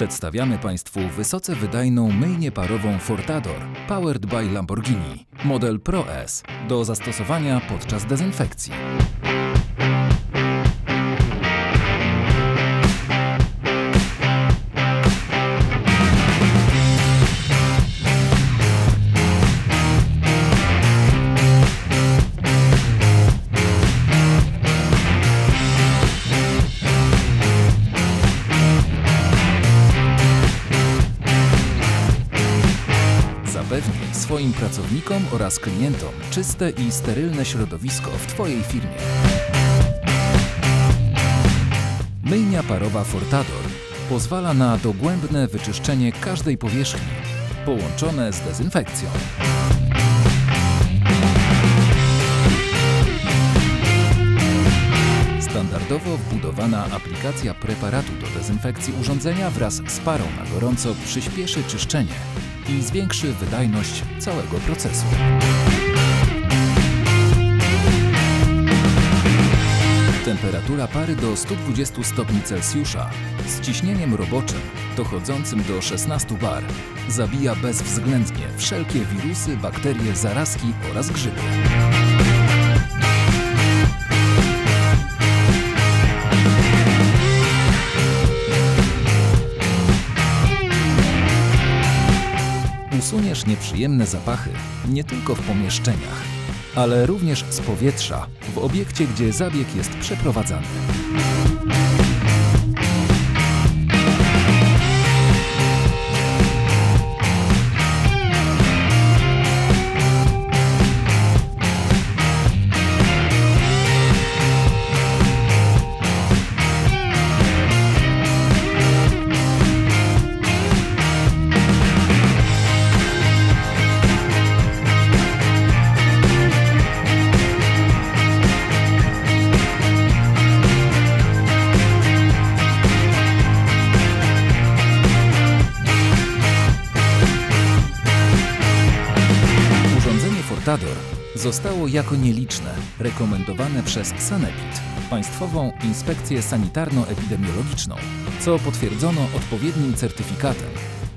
Przedstawiamy Państwu wysoce wydajną myjnię parową Fortador Powered by Lamborghini, model Pro S, do zastosowania podczas dezynfekcji. Swoim pracownikom oraz klientom czyste i sterylne środowisko w Twojej firmie. Myjnia parowa Fortador pozwala na dogłębne wyczyszczenie każdej powierzchni, połączone z dezynfekcją. Standardowo wbudowana aplikacja preparatu do dezynfekcji urządzenia wraz z parą na gorąco przyspieszy czyszczenie i zwiększy wydajność całego procesu. Temperatura pary do 120 stopni Celsjusza z ciśnieniem roboczym dochodzącym do 16 bar zabija bezwzględnie wszelkie wirusy, bakterie, zarazki oraz grzyby. Nieprzyjemne zapachy nie tylko w pomieszczeniach, ale również z powietrza w obiekcie, gdzie zabieg jest przeprowadzany. Zostało jako nieliczne rekomendowane przez Sanepid, Państwową Inspekcję Sanitarno-Epidemiologiczną, co potwierdzono odpowiednim certyfikatem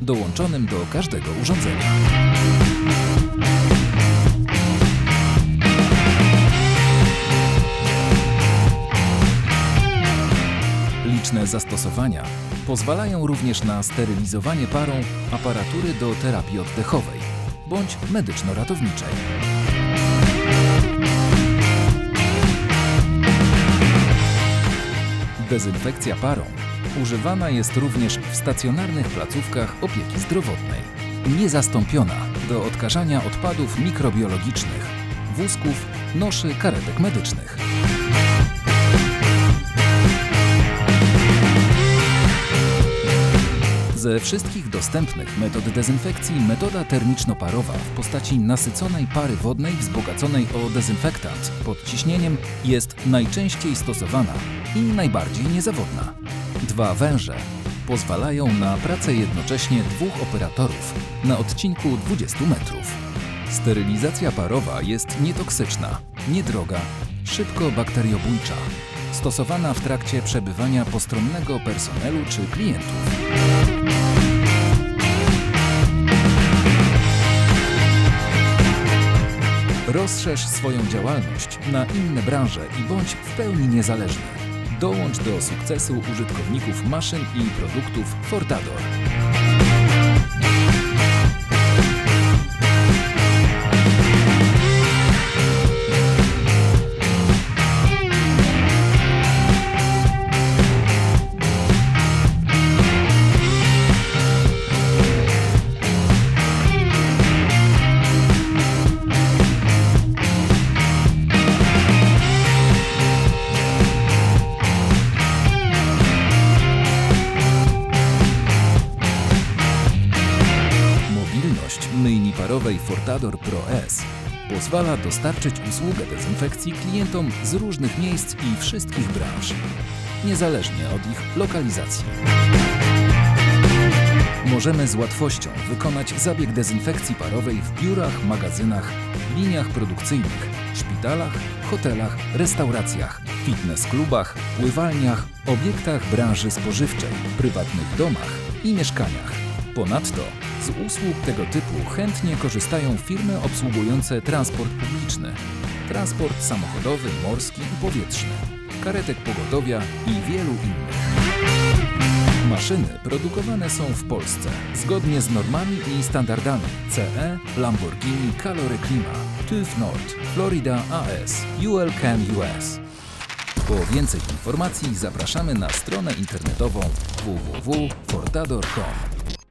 dołączonym do każdego urządzenia. Liczne zastosowania pozwalają również na sterylizowanie parą aparatury do terapii oddechowej bądź medyczno-ratowniczej. Dezynfekcja parą używana jest również w stacjonarnych placówkach opieki zdrowotnej. Niezastąpiona do odkażania odpadów mikrobiologicznych, wózków, noszy, karetek medycznych. Ze wszystkich dostępnych metod dezynfekcji metoda termiczno-parowa w postaci nasyconej pary wodnej wzbogaconej o dezynfektant pod ciśnieniem jest najczęściej stosowana i najbardziej niezawodna. Dwa węże pozwalają na pracę jednocześnie dwóch operatorów na odcinku 20 metrów. Sterylizacja parowa jest nietoksyczna, niedroga, szybko bakteriobójcza, stosowana w trakcie przebywania postronnego personelu czy klientów. Rozszerz swoją działalność na inne branże i bądź w pełni niezależny. Dołącz do sukcesu użytkowników maszyn i produktów Fortador. 4-litowej Fortador Pro S pozwala dostarczyć usługę dezynfekcji klientom z różnych miejsc i wszystkich branż, niezależnie od ich lokalizacji. Możemy z łatwością wykonać zabieg dezynfekcji parowej w biurach, magazynach, liniach produkcyjnych, szpitalach, hotelach, restauracjach, fitness klubach, pływalniach, obiektach branży spożywczej, prywatnych domach i mieszkaniach. Ponadto z usług tego typu chętnie korzystają firmy obsługujące transport publiczny, transport samochodowy, morski i powietrzny, karetek pogotowia i wielu innych. Maszyny produkowane są w Polsce zgodnie z normami i standardami CE, Lamborghini Calore Clima, TÜV Nord, Florida AS, UL Chem US. Po więcej informacji zapraszamy na stronę internetową www.fordador.com.